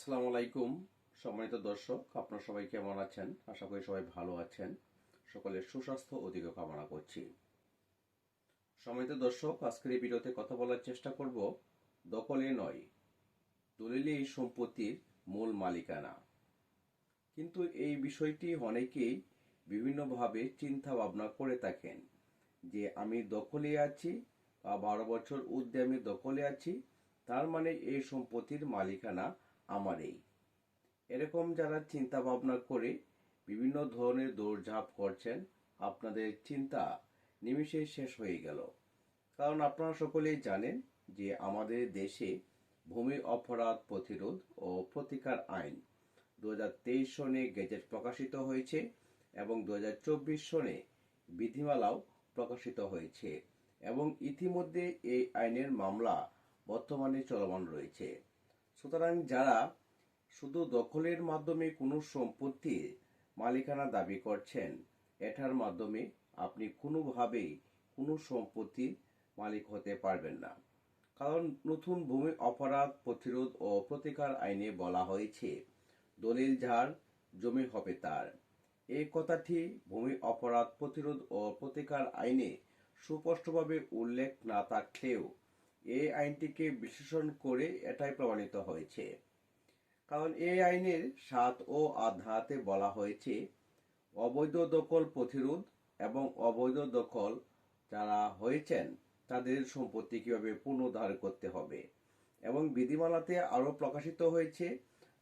আসসালামু আলাইকুম, সম্মানিত দর্শক, আপনারা সবাই কেমন আছেন? আশা করি সবাই ভালো আছেন। সকলের সুস্বাস্থ্য অধিক কামনা করছি। সম্মানিত দর্শক, আজকের এই ভিডিওতে কথা বলার চেষ্টা করব দখলে নয়, দলিলে এই সম্পত্তির মূল মালিকানা। কিন্তু এই বিষয়টি অনেকেই বিভিন্নভাবে চিন্তা ভাবনা করে থাকেন যে আমি দখলে আছি বা বারো বছর আমি দখলে আছি, তার মানে এই সম্পত্তির মালিকানা আমারই এরকম যারা চিন্তা ভাবনা করে বিভিন্ন ধরনের দৌড়ঝাঁপ করছেন, আপনাদের চিন্তা নিমিষে শেষ হয়ে গেল। কারণ আপনারা সকলেই জানেন যে আমাদের দেশে ভূমি অপরাধ প্রতিরোধ ও প্রতিকার আইন দু হাজার তেইশ সনে গেজেট প্রকাশিত হয়েছে এবং দুহাজার চব্বিশ সনে বিধিমালাও প্রকাশিত হয়েছে এবং ইতিমধ্যে এই আইনের মামলা বর্তমানে চলমান রয়েছে। সুতরাং যারা শুধু দখলের মাধ্যমে কোনো সম্পত্তির মালিকানা দাবি করছেন, এটার মাধ্যমে আপনি কোনোভাবেই কোনো সম্পত্তির মালিক হতে পারবেন না। কারণ নতুন ভূমি অপরাধ প্রতিরোধ ও প্রতিকার আইনে বলা হয়েছে, দলিল যার, জমি হবে তার। এই কথাটি ভূমি অপরাধ প্রতিরোধ ও প্রতিকার আইনে সুস্পষ্টভাবে উল্লেখ না থাকলেও এই আইনটিকে বিশ্লেষণ করে এটাই প্রমাণিত হয়েছে। কারণ এই আইনের সাত ও আধাতে বলা হয়েছে, অবৈধ দখল প্রতিরোধ এবং অবৈধ দখল যারা হয়েছেন, তাদের সম্পত্তি কীভাবে পুনরুদ্ধার করতে হবে এবং বিধিমালাতে আরও প্রকাশিত হয়েছে,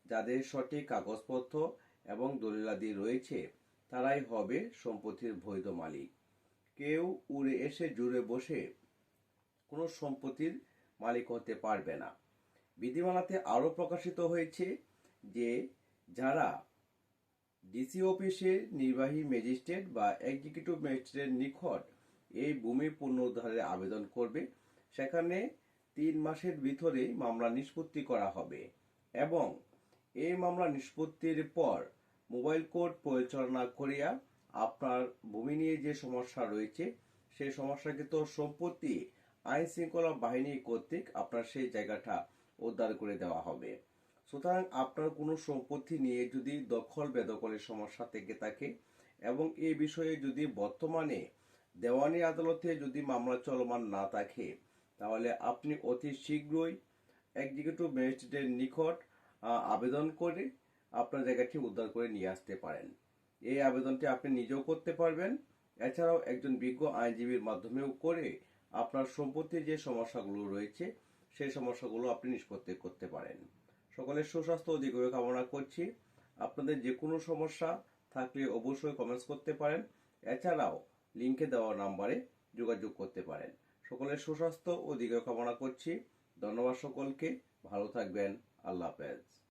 যাদের সঠিক কাগজপত্র এবং দলিলাদি রয়েছে, তারাই হবে সম্পত্তির বৈধ মালিক। কেউ উড়ে এসে জুড়ে বসে কোনো সম্পত্তির মালিক হতে পারবে না। বিধিমালাতে আরও প্রকাশিত হয়েছে যে, যারা ডিসি অফিসে নির্বাহী ম্যাজিস্ট্রেট বা এক্সিকিউটিভ ম্যাজিস্ট্রেটের নিকট এই ভূমি পুনরুদ্ধারের আবেদন করবে, সেখানে তিন মাসের ভিতরে মামলা নিষ্পত্তি করা হবে এবং এই মামলা নিষ্পত্তির পর মোবাইল কোর্ট পরিচালনা করিয়া আপনার ভূমি নিয়ে যে সমস্যা রয়েছে সেই সমস্যাকৃত সম্পত্তি আইন শৃঙ্খলা বাহিনী কর্তৃক আপনার সেই জায়গাটা উদ্ধার করে দেওয়া হবে। সুতরাং আপনার কোনো সম্পত্তি নিয়ে যদি দখল বেদখলের সমস্যা থেকে থাকে এবং এই বিষয়ে যদি বর্তমানে দেওয়ানি আদালতে যদি মামলা চলমান না থাকে, তাহলে আপনি অতি শীঘ্রই এক্সিকিউটিভ ম্যাজিস্ট্রেটের নিকট আবেদন করে আপনার জায়গাটি উদ্ধার করে নিয়ে আসতে পারেন। এই আবেদনটি আপনি নিজেও করতে পারবেন। এছাড়াও একজন বিজ্ঞ আইনজীবীর মাধ্যমেও করে আপনার সম্পত্তির যে সমস্যাগুলো রয়েছে, সেই সমস্যাগুলো আপনি নিষ্পত্তি করতে পারেন। সকলের সুস্বাস্থ্য দীর্ঘায়ু কামনা করছি। আপনাদের যে কোনো সমস্যা থাকলে অবশ্যই কমেন্টস করতে পারেন। এছাড়াও লিঙ্কে দেওয়া নাম্বারে যোগাযোগ করতে পারেন। সকলের সুস্বাস্থ্য ও দীর্ঘায়ু কামনা করছি। ধন্যবাদ সকলকে। ভালো থাকবেন। আল্লাহ হাফেজ।